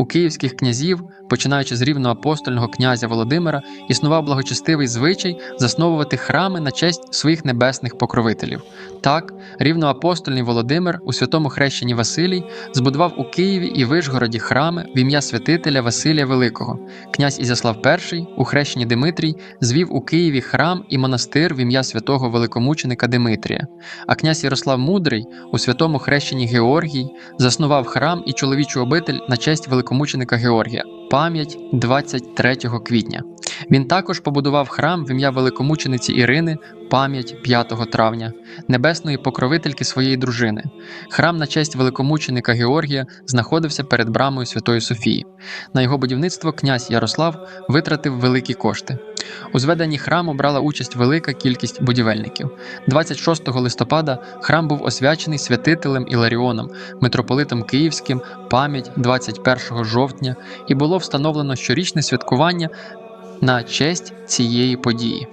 У київських князів, починаючи з рівноапостольного князя Володимира, існував благочестивий звичай засновувати храми на честь своїх небесних покровителів. Так, рівноапостольний Володимир у святому хрещенні Василій збудував у Києві і Вишгороді храми в ім'я святителя Василія Великого. Князь Ізяслав І у хрещенні Димитрій звів у Києві храм і монастир в ім'я святого великомученика Димитрія. А князь Ярослав Мудрий у святому хрещенні Георгій заснував храм і чоловічу обитель на честь великомученика Георгія. Пам'ять 23 квітня. Він також побудував храм в ім'я великомучениці Ірини, пам'ять 5 травня, небесної покровительки своєї дружини. Храм на честь великомученика Георгія знаходився перед брамою Святої Софії. На його будівництво князь Ярослав витратив великі кошти. У зведенні храму брала участь велика кількість будівельників. 26 листопада храм був освячений святителем Іларіоном, митрополитом Київським, пам'ять 21 жовтня, і було встановлено щорічне святкування на честь цієї події.